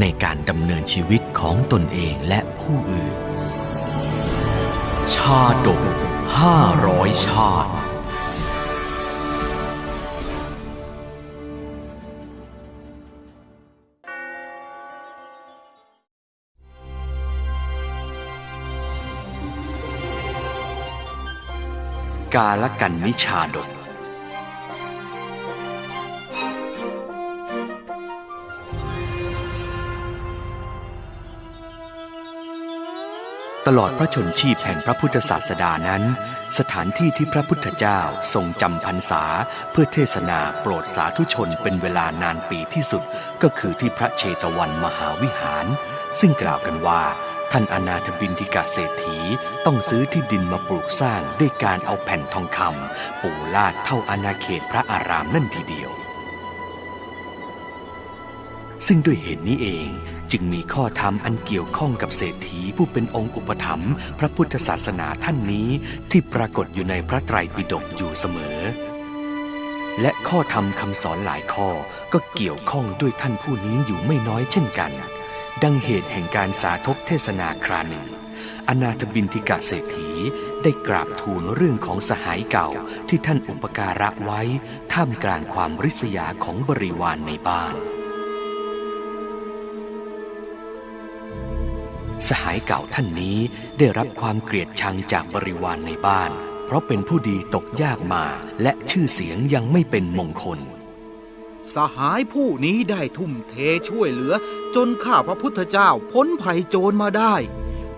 ในการดำเนินชีวิตของตนเองและผู้อื่น ชาดกห้าร้อยชาติกาลกันนิชาดก ตลอดพระชนชีพแห่งพระพุทธศาสดานั้น สถานที่ที่พระพุทธเจ้าทรงจำพรรษา เพื่อเทศนาโปรดสาธุชนเป็นเวลานานปีที่สุด ก็คือที่พระเชตวันมหาวิหาร ซึ่งกล่าวกันว่า ท่านอนาถบินทิกาเศรษฐีต้องซื้อที่ดินมาปลูกสร้างด้วยการเอาแผ่นทองคำปูลาดเท่าอาณาเขตพระอารามนั่นทีเดียว ซึ่งด้วยเหตุนี้เอง จึงมีข้อธรรมอันเกี่ยวข้องกับเศรษฐีผู้เป็นองค์อุปถัมภ์พระพุทธศาสนาท่านนี้ที่ปรากฏอยู่ในพระไตรปิฎกอยู่เสมอ และข้อธรรมคำสอนหลายข้อก็เกี่ยวข้องด้วยท่านผู้นี้อยู่ไม่น้อยเช่นกัน ดังเหตุแห่งการสาธกเทศนาคราหนึ่งอนาถบินทิกาเศรษฐีได้กราบทูลเรื่องของสหายเก่าที่ท่านอุปการะไว้ ท่ามกลางความริษยาของบริวารในบ้าน สหายเก่าท่านนี้ได้รับความเกลียดชังจากบริวารในบ้าน เพราะเป็นผู้ดีตกยากมาและชื่อเสียงยังไม่เป็นมงคล สหายผู้นี้ได้ทุ่มเทช่วยเหลือ จนข้าพระพุทธเจ้าพ้นภัยโจรมาได้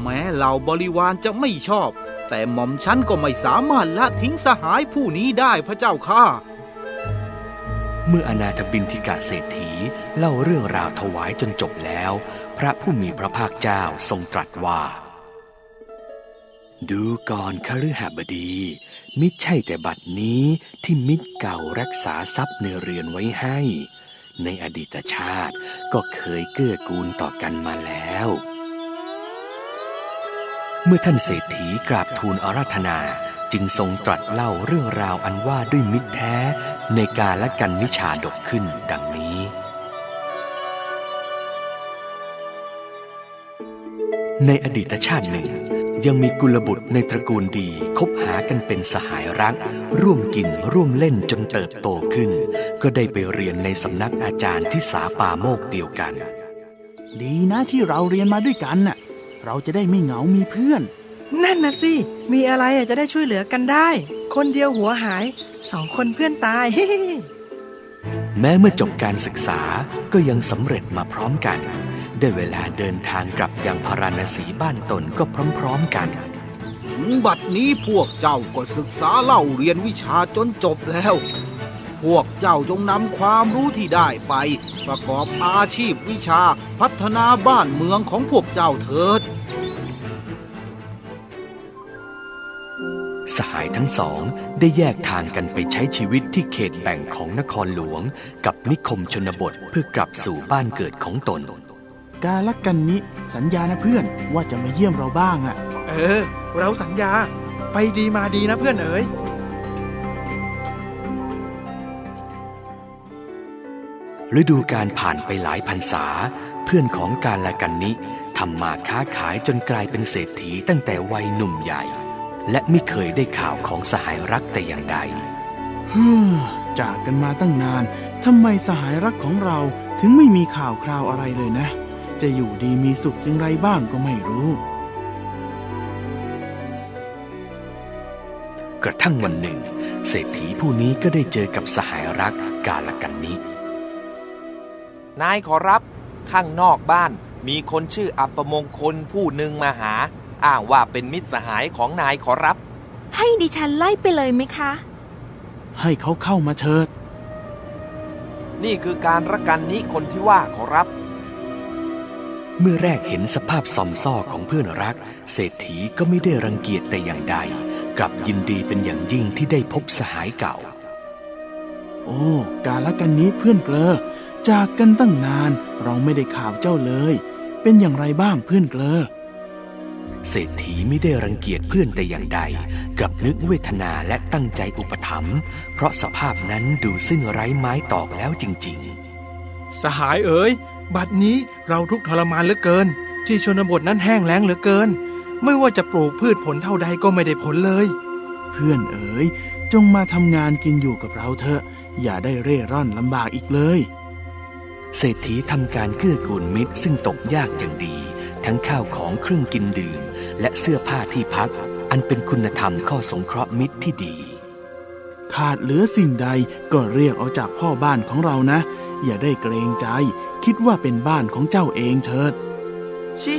แม้เหล่าบริวารจะไม่ชอบ แต่หม่อมฉันก็ไม่สามารถละทิ้งสหายผู้นี้ได้พระเจ้าข้าเมื่ออนาถบินทิกาเศรษฐีเล่าเรื่องราวถวายจนจบแล้ว พระผู้มีพระภาคเจ้าทรงตรัสว่า ดูก่อนคฤหบดี มิใช่แต่บัดนี้ที่มิตรเก่ารักษาทรัพย์ในเรือนไว้ให้ ในอดีตชาติก็เคยเกื้อกูลต่อกันมาแล้ว เมื่อท่านเศรษฐีกราบทูลอาราธนาจึงทรงตรัสเล่าเรื่องราวอันว่าด้วยมิตรแท้ในการละกันนิชาดกขึ้นดังนี้ ในอดีตชาติหนึ่ง ยังมีกุลบุตรในตระกูลดีคบหากันเป็นสหายรัก ร่วมกินร่วมเล่นจนเติบโตขึ้น ก็ได้ไปเรียนในสำนักอาจารย์ที่สาป่าโมกเดียวกัน ดีนะที่เราเรียนมาด้วยกันน่ะ เราจะได้ไม่เหงามีเพื่อน นั่นนะสิ มีอะไรอะจะได้ช่วยเหลือกันได้ คนเดียวหัวหาย สองคนเพื่อนตาย แม้เมื่อจบการศึกษาก็ยังสำเร็จมาพร้อมกัน ได้เวลาเดินทางกลับยังพาราณสีบ้านตนก็พร้อมๆกัน ถึงบัดนี้พวกเจ้าก็ศึกษาเล่าเรียนวิชาจนจบแล้ว พวกเจ้าจงนำความรู้ที่ได้ไป ประกอบอาชีพวิชาพัฒนาบ้านเมืองของพวกเจ้าเถิด สหายทั้งสองได้แยกทางกันไปใช้ชีวิตที่เขตแบ่งของนครหลวง กับนิคมชนบทเพื่อกลับสู่บ้านเกิดของตน กาลกันนิสัญญานะเพื่อนว่าจะมาเยี่ยมเราบ้างอะ เออ เราสัญญา ไปดีมาดีนะเพื่อนเอ๋ยฤดูการผ่านไปหลายพรรษา เพื่อนของการละกันนิทำมาค้าขายจนกลายเป็นเศรษฐีตั้งแต่วัยหนุ่มใหญ่ และไม่เคยได้ข่าวของสหายรักแต่อย่างใดฮึมจากกันมาตั้งนานทำไมสหายรักของเราถึงไม่มีข่าวคราวอะไรเลยนะ จะอยู่ดีมีสุขอย่างไรบ้างก็ไม่รู้ กระทั่งวันหนึ่ง เศรษฐีผู้นี้ก็ได้เจอกับสหายรักกาลกันนินายขอรับ ข้างนอกบ้านมีคนชื่ออัปมงคลผู้หนึ่งมาหา อ้างว่าเป็นมิตรสหายของนายขอรับ ให้ดิฉันไล่ไปเลยไหมคะ ให้เขาเข้ามาเถิด นี่คือการระกันนี้คนที่ว่าขอรับ เมื่อแรกเห็นสภาพซอมซ่อของเพื่อนรัก เศรษฐีก็ไม่ได้รังเกียจแต่อย่างใด กลับยินดีเป็นอย่างยิ่งที่ได้พบสหายเก่า โอ้ กาละกันนี้เพื่อนเกลอ จากกันตั้งนานเราไม่ได้ข่าวเจ้าเลย เป็นอย่างไรบ้างเพื่อนเกลอ เศรษฐีไม่ได้รังเกียจเพื่อนแต่อย่างใด กลับนึกเวทนาและตั้งใจอุปถัมภ์เพราะสภาพนั้นดูสิ้นไร้ไม้ตอกแล้วจริง ๆ สหายเอ๋ย บัดนี้เราทุกข์ทรมานเหลือเกิน ที่ชนบทนั้นแห้งแล้งเหลือเกิน ไม่ว่าจะปลูกพืชผลเท่าใดก็ไม่ได้ผลเลย เพื่อนเอ๋ยจงมาทำงานกินอยู่กับเราเถอะ อย่าได้เร่ร่อนลำบากอีกเลย เศรษฐีทำการเกื้อกูลมิตรซึ่งตกยากอย่างดี ทั้งข้าวของเครื่องกินดื่ม และเสื้อผ้าที่พัก อันเป็นคุณธรรมข้อสงเคราะห์มิตรที่ดี ขาดเหลือสิ่งใดก็เรียกเอาจากพ่อบ้านของเรานะ อย่าได้เกรงใจ คิดว่าเป็นบ้านของเจ้าเองเถิด ชิ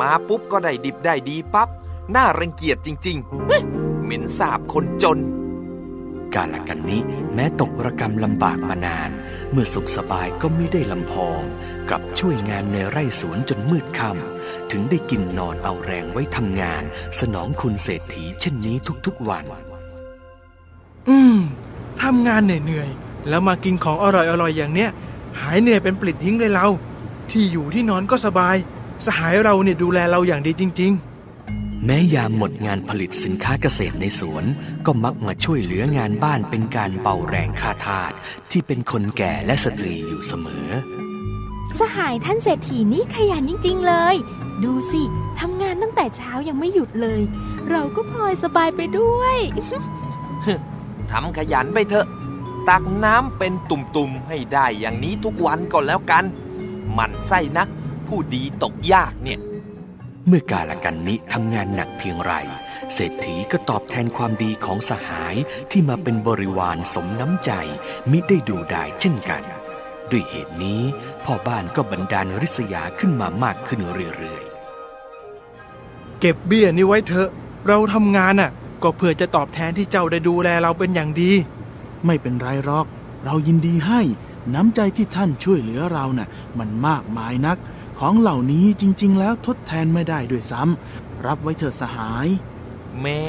มาปุ๊บก็ได้ดิบได้ดีปั๊บน่ารังเกียจจริงๆเฮ้ยเหม็นสาบคนจน กาลกันนี้แม้ตกระกรรมลำบากมานาน เมื่อสุขสบายก็ไม่ได้ลำพอง กลับช่วยงานในไร่สวนจนมืดค่ำถึงได้กินนอนเอาแรงไว้ทำงาน สนองคุณเศรษฐีเช่นนี้ทุกๆวัน อืมทำงานเหนื่อยๆ แล้วมากินของอร่อยๆอย่างเนี้ย หายเหนื่อยเป็นปลิดทิ้งเลยเรา ที่อยู่ที่นอนก็สบาย สหายเราเนี่ยดูแลเราอย่างดีจริงแม้ยามหมดงานผลิตสินค้าเกษตรในสวน ก็มักมาช่วยเหลืองานบ้านเป็นการเบาแรงค่าทาสที่เป็นคนแก่และสตรีอยู่เสมอ สหายท่านเศรษฐีนี่ขยันจริง ๆ เลย ดูสิทำงานตั้งแต่เช้ายังไม่หยุดเลย เราก็พลอยสบายไปด้วยทำขยันไปเถอะ ตักน้ำเป็นตุ่มๆให้ได้อย่างนี้ทุกวันก็แล้วกันหมันไส้นัก ผู้ดีตกยากเนี่ย เมื่อกาลกันนิทำงานหนักเพียงไร เศรษฐีก็ตอบแทนความดีของสหายที่มาเป็นบริวารสมน้ำใจ มิได้ดูดายเช่นกัน ด้วยเหตุนี้ พ่อบ้านก็บันดาลริษยาขึ้นมามากขึ้นเรื่อยๆ เก็บเบี้ยนี้ไว้เถอะ เราทำงานน่ะ ก็เพื่อจะตอบแทนที่เจ้าได้ดูแลเราเป็นอย่างดี ไม่เป็นไรหรอก เรายินดีให้ น้ำใจที่ท่านช่วยเหลือเราน่ะ มันมากมายนัก ของเหล่านี้จริง ๆ แล้วทดแทนไม่ได้ด้วยซ้ำรับไว้เถิดสหาย แม้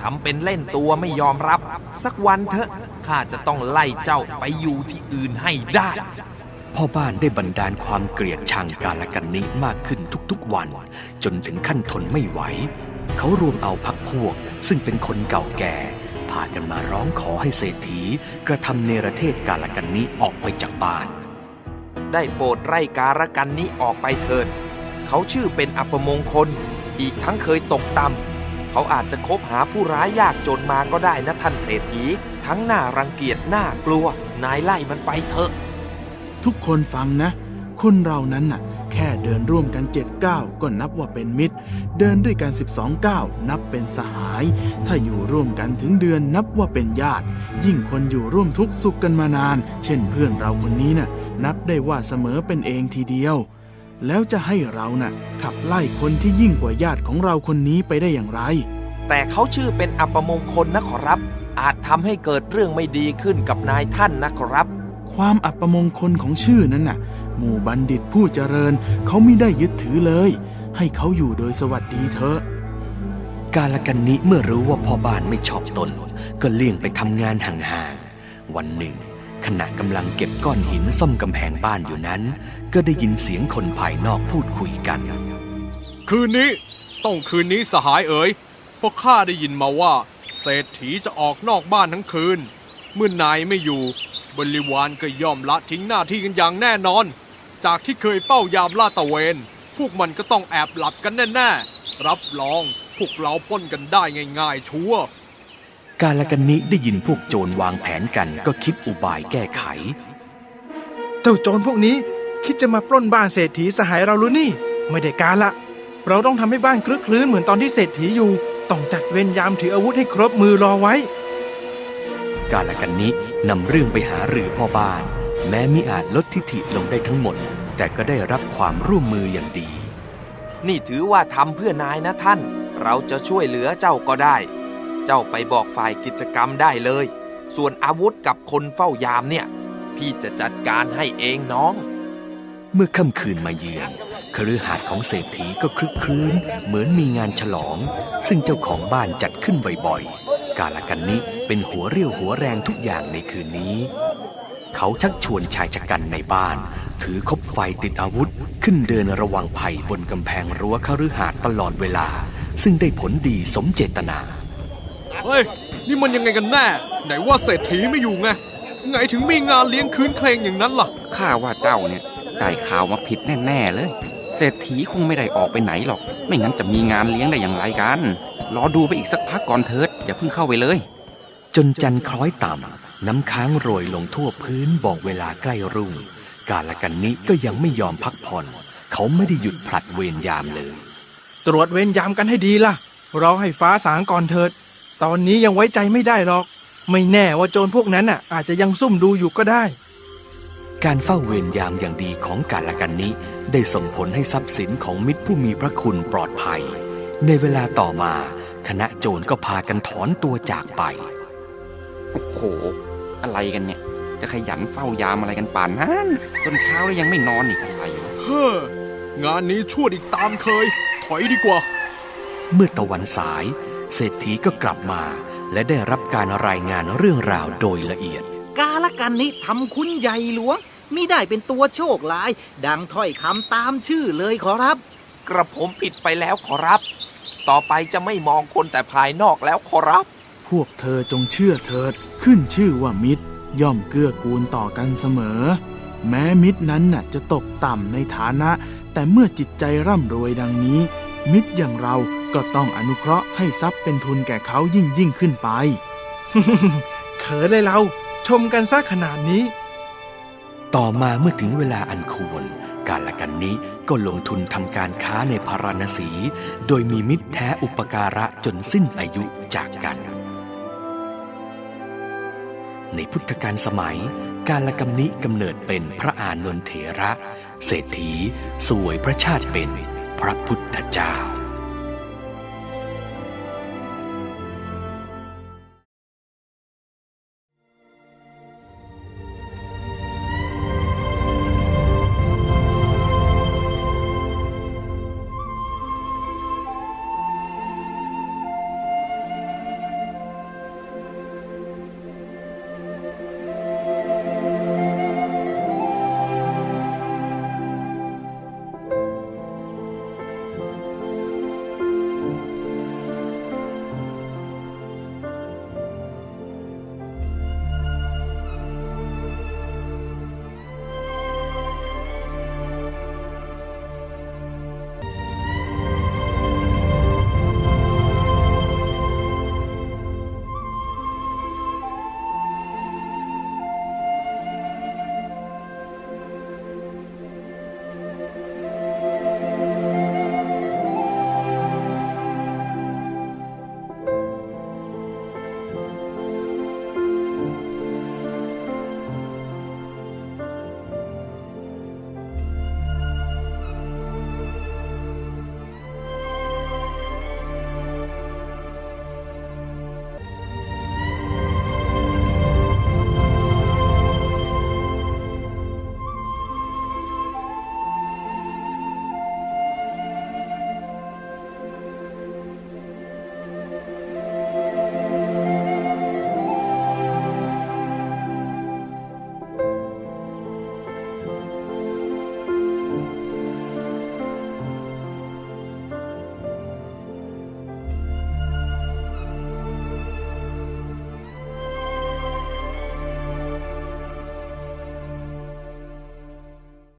ทำเป็นเล่นตัวไม่ยอมรับ สักวันเถอะข้าจะต้องไล่เจ้าไปอยู่ที่อื่นให้ได้ๆพ่อบ้านได้บันดาลความเกลียดชังกาลกันนิมากขึ้นทุกๆวัน จนถึงขั้นทนไม่ไหว เขารวมเอาพักพวกซึ่งเป็นคนเก่าแก่ พากันมาร้องขอให้เศรษฐีกระทำเนรเทศกาลกันนิออกไปจากบ้าน ได้โปรดไล่การกันนี้ออกไปเถิด เขาชื่อเป็นอัปมงคล อีกทั้งเคยตกต่ำเขาอาจจะคบหาผู้ร้ายยากจนมาก็ได้นะท่านเศรษฐี ทั้งหน้ารังเกียจหน้ากลัว นายไล่มันไปเถอะ ทุกคนฟังนะ คนเรานั้นน่ะ แค่เดินร่วมกันเจ็ดก้าวก็นับว่าเป็นมิตร เดินด้วยกัน 12 ก้าวนับเป็นสหาย ถ้าอยู่ร่วมกันถึงเดือนนับว่าเป็นญาติ ยิ่งคนอยู่ร่วมทุกข์สุขกันมานาน เช่นเพื่อนเราคนนี้น่ะนับได้ว่าเสมอเป็นเองทีเดียว แล้วจะให้เราน่ะขับไล่คนที่ยิ่งกว่าญาติของเราคนนี้ไปได้อย่างไร แต่เขาชื่อเป็นอัปมงคลนะขอรับ อาจทำให้เกิดเรื่องไม่ดีขึ้นกับนายท่านนะขอรับความอัปมงคลของชื่อนั้นน่ะ หมู่บัณฑิตผู้เจริญเขาไม่ได้ยึดถือเลย ให้เขาอยู่โดยสวัสดีเถอะกาลกันนิเมื่อรู้ว่าพ่อบ้านไม่ชอบตน ก็เลี่ยงไปทำงานห่างๆ วันหนึ่ง ขณะกำลังเก็บก้อนหินซ่อมกำแพงบ้านอยู่นั้น ก็ได้ยินเสียงคนภายนอกพูดคุยกัน คืนนี้ต้องคืนนี้สหายเอ๋ยเพราะข้าได้ยินมาว่า เศรษฐีจะออกนอกบ้านทั้งคืน เมื่อนายไม่อยู่ บริวารก็ย่อมละทิ้งหน้าที่กันอย่างแน่นอน จากที่เคยเป้ายามลาดตระเวน พวกมันก็ต้องแอบหลับกันแน่ๆ รับรองพวกเราปล้นกันได้ง่ายๆ ชัวร์กาลกันนิได้ยินพวกโจรวางแผนกันก็คิดอุบายแก้ไข เจ้าโจรพวกนี้คิดจะมาปล้นบ้านเศรษฐีสหายเราหรือนี่ ไม่ได้การละ เราต้องทำให้บ้านคลึกคลื้นเหมือนตอนที่เศรษฐีอยู่ ต้องจัดเวรยามถืออาวุธให้ครบมือรอไว้ กาลกันนินำเรื่องไปหารือพ่อบ้าน แม้มิอาจลดทิฐิลงได้ทั้งหมด แต่ก็ได้รับความร่วมมืออย่างดี นี่ถือว่าทำเพื่อนายนะท่าน เราจะช่วยเหลือเจ้าก็ได้ เจ้าไปบอกฝ่ายกิจกรรมได้เลย ส่วนอาวุธกับคนเฝ้ายามเนี่ย พี่จะจัดการให้เองน้อง เมื่อค่ำคืนมาเยือนคฤหาสน์ของเศรษฐีก็คลึกครื้น เหมือนมีงานฉลอง ซึ่งเจ้าของบ้านจัดขึ้นบ่อยๆ กาลกันนิเป็นหัวเรี่ยวหัวแรงทุกอย่างในคืนนี้ เขาชักชวนชายชะกันในบ้าน ถือคบไฟติดอาวุธ ขึ้นเดินระวังภัยบนกำแพงรั้วคฤหาสน์ตลอดเวลา ซึ่งได้ผลดีสมเจตนา เฮ้ย นี่มันยังไงกันแน่ ไหนว่าเศรษฐีไม่อยู่ไง ไงถึงมีงานเลี้ยงคืนเคลงอย่างนั้นล่ะ ข้าว่าเจ้าเนี่ยได้ข่าวมาผิดแน่ ๆ เลย เศรษฐีคงไม่ได้ออกไปไหนหรอก ไม่งั้นจะมีงานเลี้ยงได้อย่างไรกัน รอดูไปอีกสักพักก่อนเถิด อย่าเพิ่งเข้าไปเลย จนจันทร์คล้อยต่ำ น้ำค้างโรยลงทั่วพื้นบอกเวลาใกล้รุ่ง กาลกันนิก็ยังไม่ยอมพักผ่อน เขาไม่ได้หยุดผลัดเวรยามเลย ตรวจเวรยามกันให้ดีล่ะรอให้ฟ้าสางก่อนเถิด ตอนนี้ยังไว้ใจไม่ได้หรอก ไม่แน่ว่าโจรพวกนั้นน่ะ อาจจะยังซุ่มดูอยู่ก็ได้ การเฝ้าเวรยามอย่างดีของกาลกันนิได้ส่งผลให้ทรัพย์สินของมิตรผู้มีพระคุณปลอดภัย ในเวลาต่อมา คณะโจรก็พากันถอนตัวจากไป โอ้โห อะไรกันเนี่ย จะขยันเฝ้ายามอะไรกันป่านนั้นจนเช้าแล้วยังไม่นอนอีกอะไรวะเฮ้องานนี้ชั่วอีกตามเคย ถอยดีกว่า เมื่อตะวันสาย เศรษฐีก็กลับมา และได้รับการรายงานเรื่องราวโดยละเอียด กาละกันนี้ทำคุณใหญ่หลวงมิได้เป็นตัวโชคลาย ดังถ้อยคำตามชื่อเลยขอรับ กระผมผิดไปแล้วขอรับ ต่อไปจะไม่มองคนแต่ภายนอกแล้วขอรับ พวกเธอจงเชื่อเถิด ขึ้นชื่อว่ามิตรย่อมเกื้อกูลต่อกันเสมอ แม้มิตรนั้นน่ะจะตกต่ำในฐานะ แต่เมื่อจิตใจร่ำรวยดังนี้ มิตรอย่างเราก็ต้องอนุเคราะห์ให้ทรัพย์เป็นทุนแก่เขายิ่งยิ่งขึ้นไป เขินเลยเราชมกันซะขนาดนี้ ต่อมาเมื่อถึงเวลาอันควร กาลกันนี้ก็ลงทุนทำการค้าในพาราณสี โดยมีมิตรแท้อุปการะจนสิ้นอายุจากกัน ในพุทธกาลสมัย การละกำนิกำเนิดเป็นพระอานนทเถระ เศรษฐีสวยพระชาติเป็นพระพุทธเจ้า